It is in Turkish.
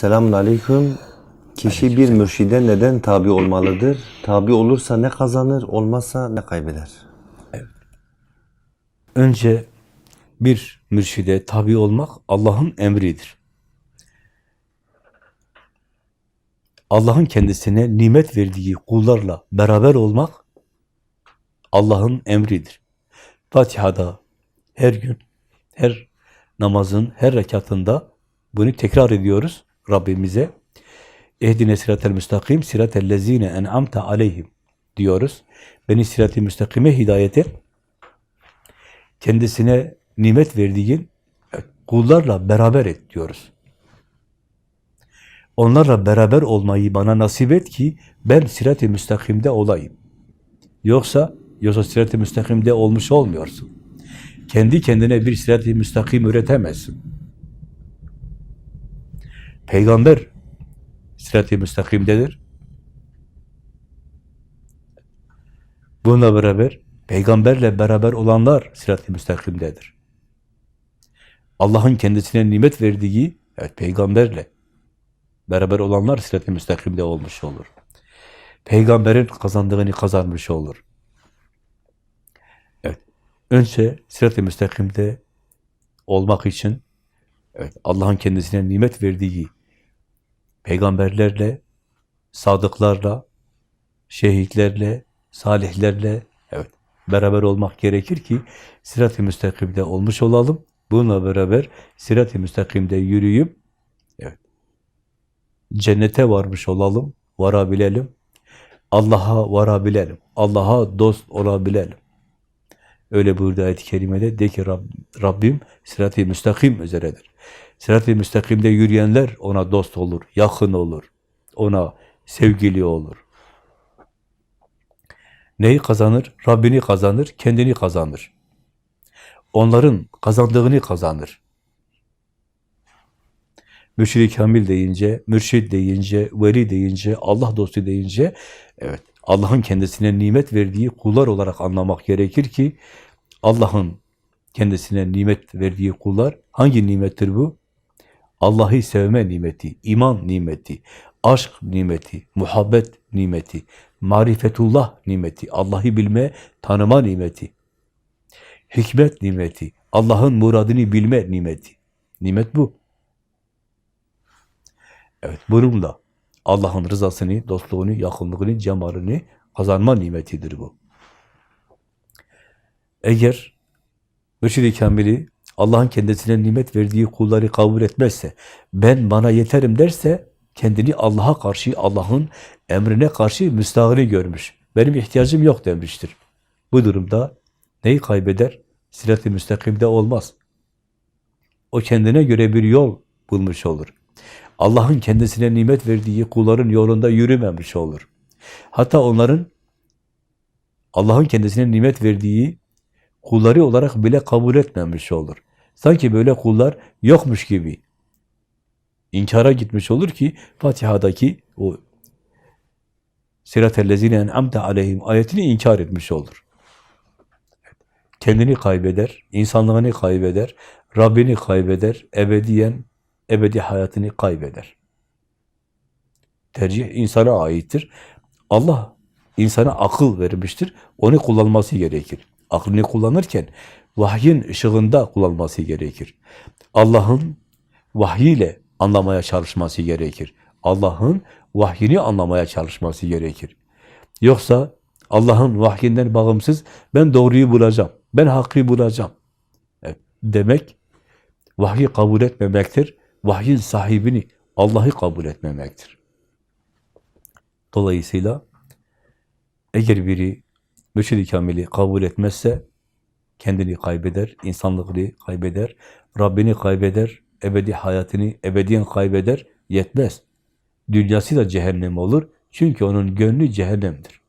Selamun aleyküm. Kişi bir mürşide neden tabi olmalıdır? Tabi olursa ne kazanır, olmazsa ne kaybeder? Önce bir mürşide tabi olmak Allah'ın emridir. Allah'ın kendisine nimet verdiği kullarla beraber olmak Allah'ın emridir. Fatiha'da her gün, her namazın her rekatında bunu tekrar ediyoruz Rabbimize. Ehdine siratel müstakim, siratel lezine en'amte aleyhim diyoruz. Beni sirat-i müstakime hidayet et kendisine nimet verdiğin kullarla beraber et diyoruz. Onlarla beraber olmayı bana nasip et ki ben sirat-i müstakimde olayım. Yoksa, yoksa sirat-i müstakimde olmuş olmuyorsun. Kendi kendine bir sirat-i müstakim üretemezsin. Peygamber sirat-i müstakimdedir. Bununla beraber peygamberle beraber olanlar sirat-i müstakimdedir. Allah'ın kendisine nimet verdiği evet peygamberle beraber olanlar sirat-i müstakimde olmuş olur. Peygamberin kazandığını kazanmış olur. Evet. Önce sirat-i müstakimde olmak için evet Allah'ın kendisine nimet verdiği peygamberlerle, sadıklarla, şehitlerle, salihlerle evet beraber olmak gerekir ki sirat-i müstakimde olmuş olalım. Bununla beraber sirat-i müstakimde yürüyüp evet cennete varmış olalım, varabilelim. Allah'a varabilelim. Allah'a dost olabilelim. Öyle buyurdu ayet-i kerimede de ki Rab, Rabbim sirat-i müstakim üzeredir. Sirat-i müstakimde yürüyenler ona dost olur, yakın olur. Ona sevgili olur. Neyi kazanır? Rabbini kazanır, kendini kazanır. Onların kazandığını kazanır. Mürşid-i Kamil deyince, mürşid deyince, veli deyince, Allah dostu deyince, evet Allah'ın kendisine nimet verdiği kullar olarak anlamak gerekir ki, Allah'ın kendisine nimet verdiği kullar, hangi nimettir bu? Allah'ı sevme nimeti, iman nimeti, aşk nimeti, muhabbet nimeti, marifetullah nimeti, Allah'ı bilme, tanıma nimeti, hikmet nimeti, Allah'ın muradını bilme nimeti. Nimet bu. Evet, bununla Allah'ın rızasını, dostluğunu, yakınlığını, cemalini kazanma nimetidir bu. Eğer Mürşid-i Kamil'i Allah'ın kendisine nimet verdiği kulları kabul etmezse, ben bana yeterim derse, kendini Allah'a karşı, Allah'ın emrine karşı müstahını görmüş. Benim ihtiyacım yok demiştir. Bu durumda neyi kaybeder? Sirat-i müstakimde olmaz. O kendine göre bir yol bulmuş olur. Allah'ın kendisine nimet verdiği kulların yolunda yürümemiş olur. Hatta onların Allah'ın kendisine nimet verdiği kulları olarak bile kabul etmemiş olur. Sanki böyle kullar yokmuş gibi inkara gitmiş olur ki Fatiha'daki o Sirat-ellezine en'amte aleyhim ayetini inkar etmiş olur. Kendini kaybeder, insanlığını kaybeder, Rabbini kaybeder, ebediyen ebedi hayatını kaybeder. Tercih insana aittir. Allah insana akıl vermiştir. Onu kullanması gerekir. Aklını kullanırken vahyin ışığında kullanması gerekir. Allah'ın vahyiyle anlamaya çalışması gerekir. Allah'ın vahyini anlamaya çalışması gerekir. Yoksa Allah'ın vahyinden bağımsız ben doğruyu bulacağım, ben hakkı bulacağım evet, demek vahyi kabul etmemektir. Vahyin sahibini, Allah'ı kabul etmemektir. Dolayısıyla eğer biri Mürşid-i Kamil'i kabul etmezse kendini kaybeder, insanlığını kaybeder, Rabbini kaybeder, ebedi hayatını ebediyen kaybeder, yetmez. Dünyası da cehennem olur. Çünkü onun gönlü cehennemdir.